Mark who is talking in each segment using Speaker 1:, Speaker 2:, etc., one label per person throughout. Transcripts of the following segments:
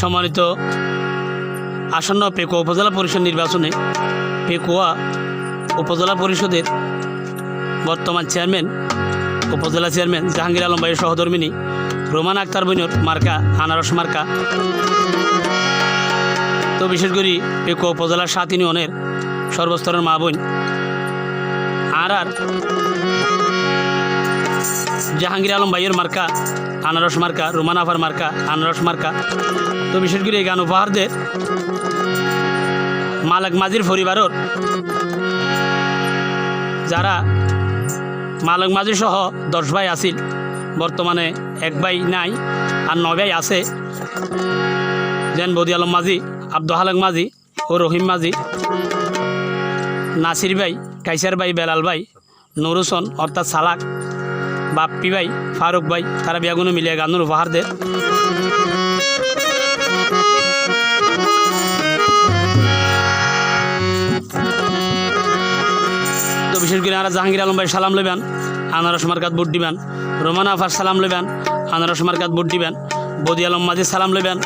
Speaker 1: সম্মানিত আসন্ন পেকুয়া উপজেলা পরিষদ নির্বাচনে পেকুয়া উপজেলা পরিষদের বর্তমান চেয়ারম্যান, উপজেলা চেয়ারম্যান জাহাঙ্গীর আলম ভাইয়ের সহধর্মিনী রোমান আক্তার বইনর মার্কা, আনারস মার্কা। তো বিশেষ করে পেকুয়া উপজেলার সাত ইউনিয়নের সর্বস্তরের মা বোন আর আর জাহাঙ্গীর আলম ভাইয়ের মার্কা, আনারস মার্কা, রোমান আফার মার্কা, আনারস মার্কা। তো বিশেষ করে এই গান উপহারদের মালাক মাজির পরিবারের যারা মালক মাঝি সহ দশ ভাই আছিল, বর্তমানে এক ভাই নাই আর নয় ভাই আছে। যেন বদি আলম মাঝি, আব্দুল হালক মাঝি ও রহিম মাঝি, নাসির ভাই, কাইসার ভাই, বেলাল ভাই, নুরুসন, অর্থাৎ সালাক বাপ্পি ভাই, ফারুক ভাই, তারা বিয়াগুনো মিলিয়ে গানুর উপহার দেয়। তো বিশেষ করে জাহাঙ্গীর আলম ভাই সালাম লেবেন আনারস মার্কাত ভোট দিবেন, রোমান আফার সালাম লেবেন আনারস মার্কাত ভোট দিবেন, বদি আলম মাঝি সালাম লেবেন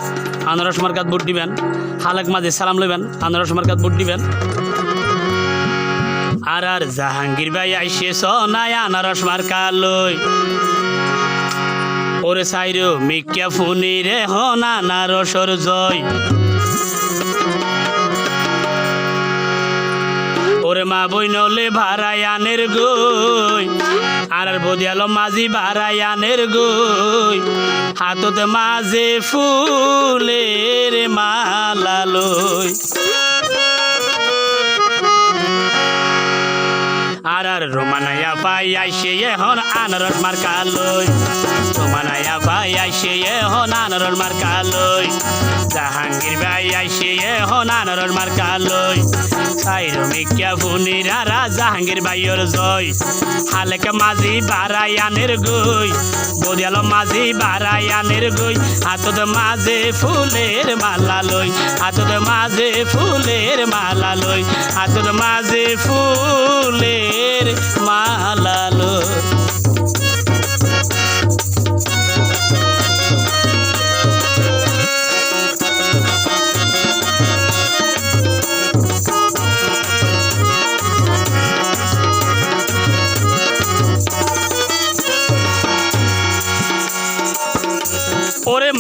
Speaker 1: আনারস মার্কাত ভোট দিবেন হালেক মাঝি সালাম লেবেন আনারস মার্কাত ভোট দিবেন। আর আর জাহাঙ্গীর ভাই আইসে সনায় আনারস মার্কা লই। ওরে সাইরো, মিক্কা ফুনি রে হন আনারসর জয়। ওরে মা বইনলে ভাড়ায়ানের গই আর বদিয়ালো মাঝি ভাড়ায়ানের গই। হাততে মাঝে ফুলের মালা লই। আর রোমানায়া পাই আইসে এখন আনারস মার্কা লই। রোমানায়া পাই আইসে এখন আনারস মার্কা লই। জাহাঙ্গীর ভাই আইসে এখন আনারস মার্কা লই। সাইরো মিকিয়া ফুনিরারা জাহাঙ্গীর ভাইয়ের জয়। হালেকে মাঝি বারায়ানের গই, বদিয়াল মাঝি বারায়ানের গই। হাতত মাঝে ফুলের মালা লই, হাতত মাঝে ফুলের মালা লই, হাতত মাঝে ফুলের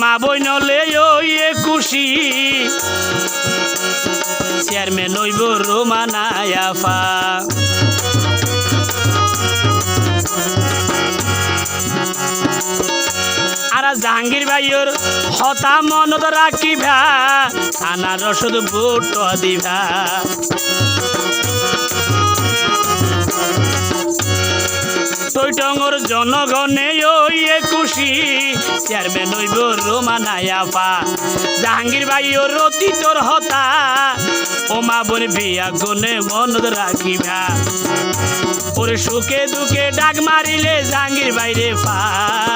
Speaker 1: মা বই নলে ওই খুশি চেয়ারম্যান হইব রোমানায়াফা আর জাহাঙ্গীর ভাইয়ের হতা মনত রাখিবা আনারস বুট দিবা। টৈটঙর জনগণে ওই খুশি চেয়ারম্যান হইব রোমানায়াফা জাহাঙ্গীর ভাই ওর অতি তোর হতা ও মা বোন বিয়া গুনে মনত রাখিবা। ওর সুখে দুঃখে ডাক মারিলে জাহাঙ্গীর বাইরে পাই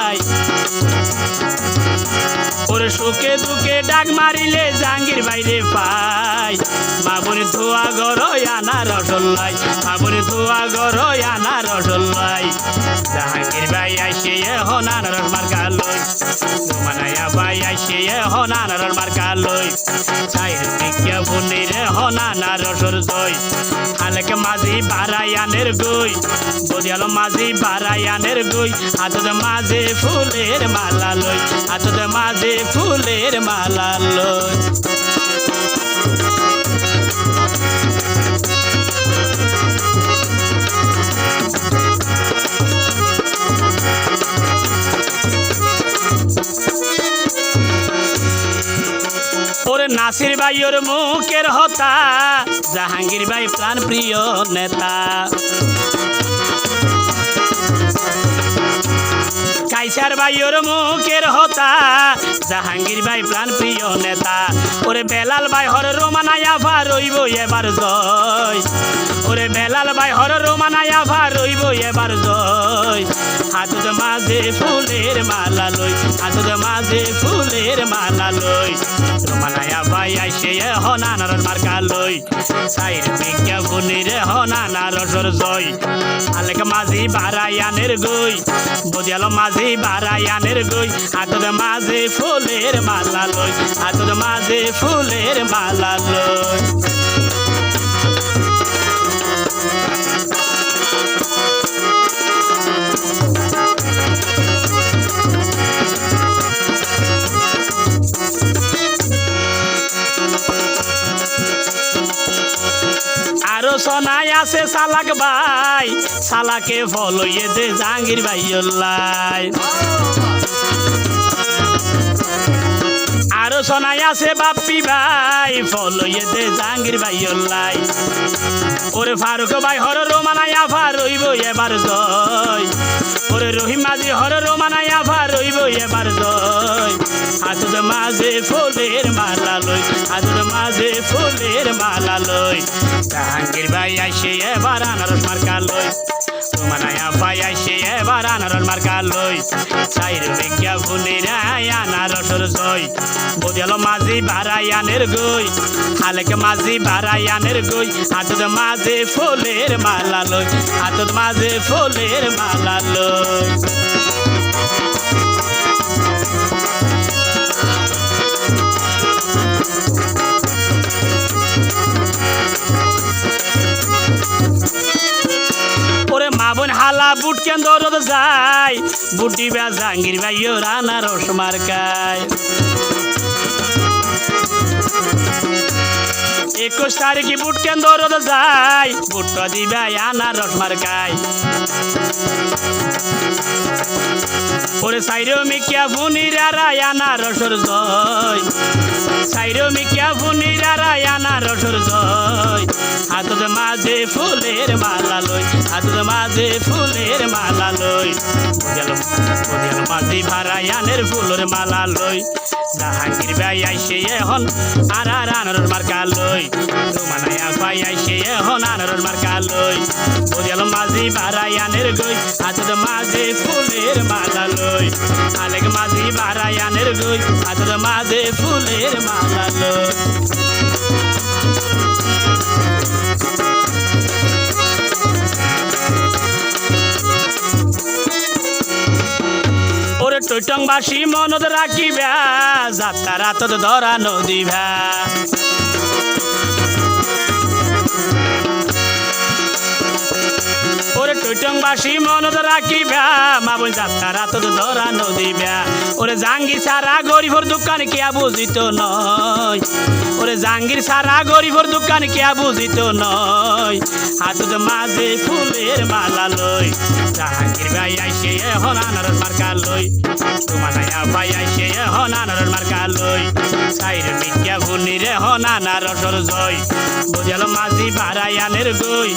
Speaker 1: সুখে দুঃখে ডাক মারিলে জাঙ্গির বাইরে পাই বাবুর ধোয়া গর আনা রসল্লাই বাবুর ধোয়া গর আনা রসল্লাই জাহাঙ্গীর ভাই আইসে এখন আনারস মার্কা আইসে এখন আনারস মার্কা লই। চাইর দিকিয়া বুনির এখন আনারসর জয়। হালেকে মাঝি বারায়ানের গই, বদিয়ালো মাঝি বারায়ানের গই। হাততে মাঝে ফুলের মালা লই হাততে মাঝে ফুলের মালা লই। নাসির ওর মুখের হতা জাহাঙ্গীর ভাই প্রাণ প্রিয় নেতা। কাইসার ভাইয়ের মুখের হতা। জাহাঙ্গীর ভাই প্রাণ প্রিয় নেতা। ওরে বেলাল ভাই হর রোমানায়া ভা রইব এবার জয়। ওরে বেলাল ভাই হর রোমানায়া ভা রইব এবার জয়। হাতুদ মাঝে ফুলের মালা লই হাতুদ মাঝে ফুলের মালা লই। রোমানায়া ভাই আইসে হনানার মার্কা লই। সাইর বিজ্ঞাপনির হনানার জয়। আলেক মাঝি বারায়ানের গই, বদিয়াল মাঝি বারায়ানের গই হাতের মাঝে ফুলের মালা লই হাতের মাঝে ফুলের মালা লই। সোনাই আছে সালাক ভাই সালাকে ফলইয়ে দে জাহাঙ্গীর ভাই আরও সোনাই আছে বাপ্পি ভাই ফলইয়ে দে জাহাঙ্গীর ভাই ওল্লাই ওরে ফারুক ভাই, হর রোমানায়া ফার রইব এবার জয়। ওরে রহিম মাঝি, হর রোমানায়া ফার রইব এবার জয়। হাতুর মাঝে ফুলের মালা লই হাতুর মাঝে ফুলের মালা লই। জাহাঙ্গীর ভাই আইসে এবার আনারস মার্কা লই। রোমানায়া ভাই সে এবার আনারল মার্কা লই। সাইর বেকিয়া ফুলের আনারসর জয় বদিয়াল মাঝি বারায়ানের গই হালেক মাঝি বারায়ানের গই হাতত মাঝে ফুলের মালা লই, হাতত মাঝে ফুলের মালা লই। বুট কেন্দ্র যায়, বুটি বে জাঙ্গির ভাইও রানা রস মার্কায় একুশ তারিখে বুট কেন্দ্র যায়, বুটটা দিবে আনা রস মার্কায় ওরে সাইরো মিকিয়া ভুনিরা রায়ানা রসর জয়। সাইরো মিকিয়া ভুনিরা রায়ানা রসর জয়। হাতত মাঝে ফুলের মালা মাঝে ফুলের মালা লই। বুঝাল মাঝে ভারায়ানের ফুলের মালা লই। জাহাঙ্গীর ভাই আইসে এখন আর আর আনারর মার্কা লই। রোমানায়া ভাই আইসে এখন আনারর মার্কা লই। বুঝাল মাঝি ভারায়ানের গই হাতত মাঝে ফুলের মালা লই। আলেক মাঝি ভারায়ানের গই হাতত মাঝে ফুলের মালা লই। ওরে টৈটংবাসী মনত রাখিবা যাত্রা রাতত ধরা নদীভা ওরে টৈটংবাসী মনত রাখিবা, মা বোন যাত্রা রাতত ধরা নদীবা। ওরে জাঙ্গি সারা গরিবর দোকান কিয়া বুঝিত নয়। ওরে জাঙ্গির সারা গরিবর দোকান কিয়া বুঝিত নয়। হাতত মাঝে ফুলের মালা লই, জাহাঙ্গীর ভাই আইসে এখন আনারস মার্কা লই। তোমানায়া ভাই আইসে এখন আনারস মার্কা লই। সাইর মিথ্যা ভুনির এখন আনারসর জয়। বুঝাল মাঝি বারায়ানের গই,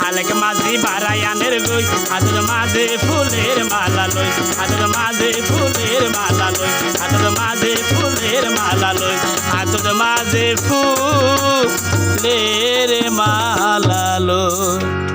Speaker 1: হালেক মাঝি বারায়ানের গই হাতত মাঝে ফুলের মালা লই হাতত মাঝে ফুলের মালা লই হাতত মাঝে ফুলের মালা লই হাতত মাঝে ফুলের মালা লই।